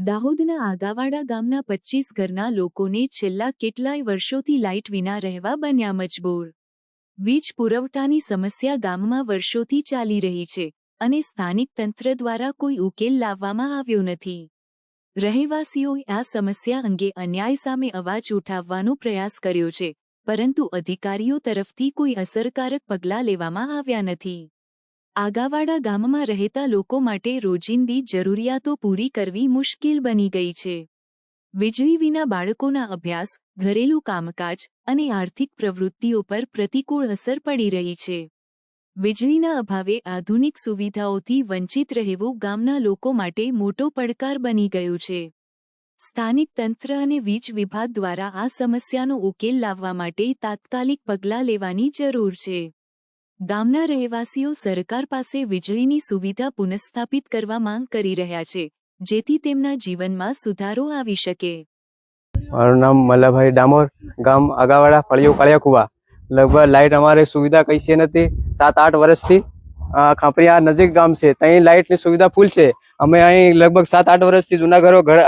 દાહોદના આગાવાડા ગામના પચ્ચીસ ઘરના લોકોને છેલ્લા કેટલાય વર્ષોથી લાઇટ વિના રહેવા બન્યા મજબૂર. વીજ પુરવઠાની સમસ્યા ગામમાં વર્ષોથી ચાલી રહી છે અને સ્થાનિક તંત્ર દ્વારા કોઈ ઉકેલ લાવવામાં આવ્યો નથી. રહેવાસીઓએ આ સમસ્યા અંગે અન્યાય સામે અવાજ ઉઠાવવાનો પ્રયાસ કર્યો છે, પરંતુ અધિકારીઓ તરફથી કોઈ અસરકારક પગલાં લેવામાં આવ્યા નથી. આગાવાડા ગામમાં રહેતા લોકો માટે રોજિંદી જરૂરિયાતો પૂરી કરવી મુશ્કેલ બની ગઈ છે. વીજળી વિના બાળકોના અભ્યાસ, ઘરેલું કામકાજ અને આર્થિક પ્રવૃત્તિઓ પર પ્રતિકૂળ અસર પડી રહી છે. વીજળીના અભાવે આધુનિક સુવિધાઓથી વંચિત રહેવું ગામના લોકો માટે મોટો પડકાર બની ગયું છે. સ્થાનિક તંત્ર અને વીજ વિભાગ દ્વારા આ સમસ્યાનો ઉકેલ લાવવા માટે તાત્કાલિક પગલાં લેવાની જરૂર છે. ગામના રહેવાસીઓ સરકાર પાસે વીજળીની સુવિધા પુનઃસ્થાપિત કરવા માંગ કરી રહ્યા છે, જેથી તેમના જીવનમાં સુધારો આવી શકે. મારું નામ મલ્લાભાઈ ડામોર, ગામ આગાવાડા, ફળિયો કાળિયાકુવા લગભગ લાઇટ અમારે સુવિધા કઈ છે નથી, સાત આઠ વર્ષથી ખાપરિયા નજીક ગામ છે ત્યાં લાઇટની સુવિધા ફૂલ છે. અમે અહીં લગભગ સાત આઠ વર્ષથી જૂના ઘરો, ઘર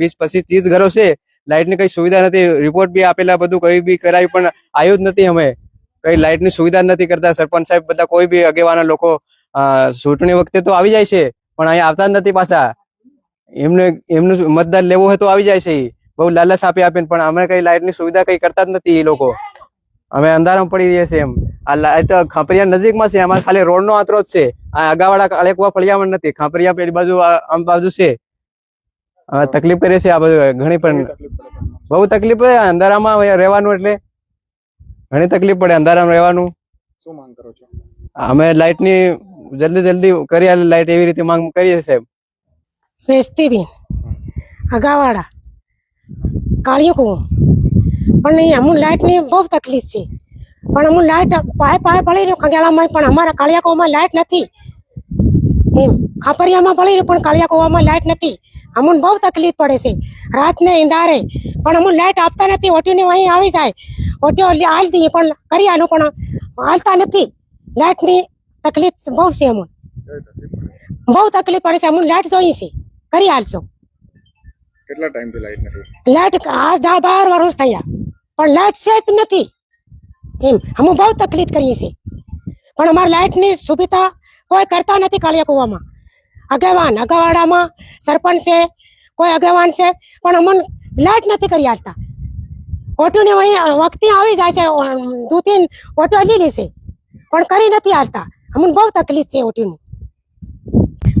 વીસ પચીસ ત્રીસ ઘરો છે. લાઇટની કઈ સુવિધા નથી, રિપોર્ટ બી આપેલા, બધું કઈ બી કરાયું પણ આવ્યું જ નથી અમે. કઈ લાઇટની સુવિધા નથી કરતા. સરપંચ સાહેબ બધા કોઈ બી આગેવાના લોકો ચૂંટણી વખતે તો આવી જાય છે, પણ અહીંયા આવતા જ નથી પાછા. એમને એમનું મતદાન લેવું હોય તો આવી જાય છે. બહુ લાલચ આપી આપીને, પણ અમે કઈ લાઇટની સુવિધા કઈ કરતા જ નથી એ લોકો. અમે અંધારામાં પડી રહ્યા છીએ એમ. આ લાઇટ ખાપરિયા નજીકમાં છે અમારે ખાલી રોડનો આંતરો જ છે. આ અગાવાડા કાળેકુવા ફળિયામાં નથી, ખાપરિયા પેલી બાજુ આમ બાજુ છે. તકલીફ કરે છે આ બાજુ ઘણી પણ બહુ તકલીફ અંધારામાં હવે રહેવાનું એટલે ઘણી તકલીફ પડે અંધારામાં રહેવાનું? શું માંગ કરો છો? અમે લાઇટની જલ્દી જલ્દી કરી આલે લાઇટ એવી રીતે માંગ કરીએ સાહેબ. વેચતીબેન અગાવાડા કાળિયો કુવો. પણ અહીં અમુક લાઇટની બહુ તકલીફ છે. પણ અમુ લાઇટ પાય પાય પડી રહ્યું ખંગાળામાં પણ અમારા કાળિયા કુવામાં લાઇટ નથી. એમ ખાપરિયામાં પડી રહ્યું પણ કાળિયા કુવામાં લાઇટ નથી. અમુન બહુ તકલીફ પડે છે. રાતને ઈંધારે પણ અમુન લાઇટ આપતા નથી ઓટીને અહીં આવી જાય. ઓટીઓ હાલતી પણ કરી આલું પણ હાલતા નથી. લાઇટની તકલીફ બહુ છે અમુન. બહુ તકલીફ પડે છે અમુક લાઇટ જોઈએ છે. કરી હાલશો. કેટલા ટાઈમથી લાઇટ નથી? લાઇટ આજ દા બાર વર્ષ થયા. પણ લાઇટ છે જ નથી. એમ અમે બહુ તકલીફ કરીએ છીએ પણ અમારે લાઇટની સુવિધા કોઈ કરતા નથી કાળિયા કુવામાં. આગેવાન, અગાવાડામાં સરપંચ છે, કોઈ આગેવાન છે, પણ અમને લાઇટ નથી કરી આપતા ઓટોને અહીં વખતે આવી જાય છે દો તીન ઓટો લઈ લેશે પણ કરી નથી આપતા અમને બહુ તકલીફ છે ઓટોની.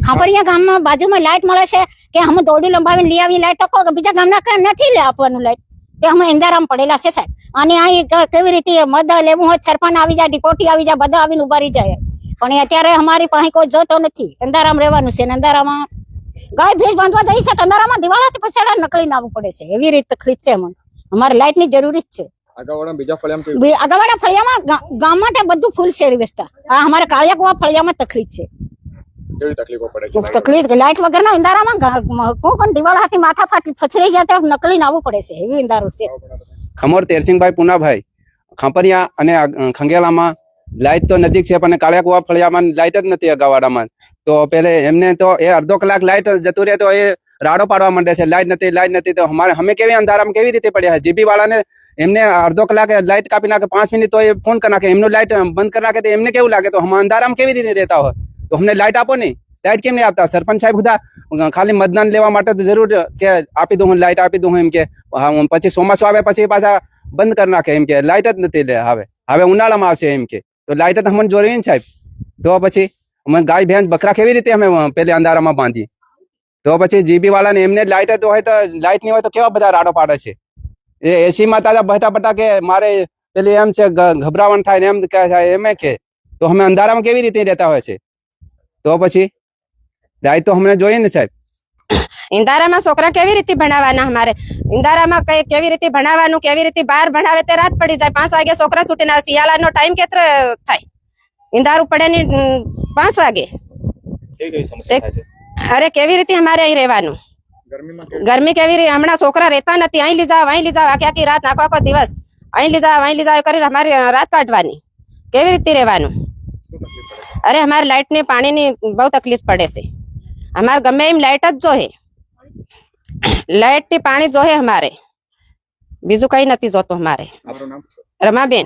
ખાપરિયા ગામમાં બાજુમાં લાઇટ મળે છે, કે અમે દોડું લંબાવીને લઈ આવી લાઇટ તો બીજા ગામના નથી લે આપવાનું લાઇટ તે અમે ઇન્દારામ પડેલા છે સાહેબ. અને અહીં કેવી રીતે મદદ લેવું હોય, સરપંચ આવી જાય, ડિપોટી આવી જાય, બધા આવીને ઊભા રહી જાય. પણ અત્યારે અમારી પાસે કોઈ જોતો નથી. અંધારામાં રહેવાનું છે અંધારામાં ગાય ભેજ બાંધવા જઈ છે તો અંધારામાં દિવાળાથી પછાડા નકળીને આવવું પડે છે. એવી રીતે તકલીફ છે અમને અમારે લાઇટની જરૂરી જ છે. બીજા ફળિયામાં ગામમાં ત્યાં બધું ફૂલ છે વ્યવસ્થા. આ અમારે કાળિયા ફળિયામાં તકલીફ છે. કેવી તકલીફો પડે છે? જો તકલીફ લાઇટ લાઈટ વગરના અંધારામાં અને દિવાળ માથા ફાટી ફચરાઈ ગયા તો નકલી આવવું પડે છે. એવી અંધારો છે. ખમોર તેરસિંહભાઈ પુનાભાઈ ખાંપરિયા અને ખંગેલામાં લાઇટ તો નજીક છે, પણ કાળિયા કુવા ફળિયામાં લાઇટ જ નથી અગાવાડામાં. તો પેલે એમને તો એ અડધો કલાક લાઇટ જતું રહે તો એ રાડો પાડવા માંડે છે. લાઇટ નથી લાઇટ નથી. તો અમારે, અમે કેવી અંધારામાં કેવી રીતે પડ્યા છે? જીબી વાળાને એમને અડધો કલાક લાઇટ કાપી નાખે, પાંચ મિનિટ તો એ ફોન કરી નાખે. એમનું લાઇટ બંધ કરી નાખે તો એમને કેવું લાગે? તો અમે અંધારામાં કેવી રીતે રહેતા હોય? તો અમને લાઇટ આપો નહીં. લાઇટ કેમ નહીં આપતા? સરપંચ સાહેબ બધા ખાલી મતદાન લેવા માટે તો જરૂર કે આપી દઉં હું લાઇટ આપી દઉં એમ કે પછી ચોમાસું આવે પછી પાછા બંધ કરી નાખે એમ કે. લાઇટ જ નથી લે, હવે. હવે ઉનાળામાં આવશે એમ કે. તો લાઇટ તો અમને જોઈએ ને સાહેબ. તો પછી અમે ગાય ભેંસ બકરા કેવી રીતે અમે પેલે અંધારામાં બાંધીએ તો પછી જીબી વાળાને એમને લાઇટ જ હોય તો લાઇટ નહીં હોય તો કેવા બધા રાડો પાડે છે? એ એસીમાં તાજા બહેટા બટા કે મારે પેલી એમ છે ગભરાવણ થાય ને એમ કહે થાય એમ કે, તો અમે અંધારામાં કેવી રીતે રહેતા હોય છે? તો પછી લાઇટ તો અમને જોઈએ ને સાહેબ. ઇન્દારામાં છોકરા કેવી રીતે ભણાવવાના અમારે? ઇન્દારામાં કઈ કેવી રીતે ભણાવવાનું કેવી રીતે બહાર ભણાવે તે રાત પડી જાય. પાંચ વાગે છોકરા છૂટીને શિયાળાનો ટાઈમ કેટલો થાય? ઇન્દારું પડે ની પાંચ વાગે. કેવી કેવી સમસ્યા થાય છે? અરે કેવી રીતે અમારે અહીં રહેવાનું? ગરમી કેવી રીતે હમણાં છોકરા રહેતા નથી. અહીં લઈ જાવ અહીં લઈ જાવ આખી આખી રાત આખો આખો દિવસ. અહીં લઈ જાવ અહીં લઈ જાવ કરીને અમારે રાત કાઢવાની. કેવી રીતે રહેવાનું? અરે અમારે લાઇટની પાણીની બહુ તકલીફ પડે છે. અમારે ગમે એમ લાઇટ જ જોહે. લાઇટથી પાણી જોહે અમારે. બીજું કઈ નથી જોતું અમારે. રમાબેન.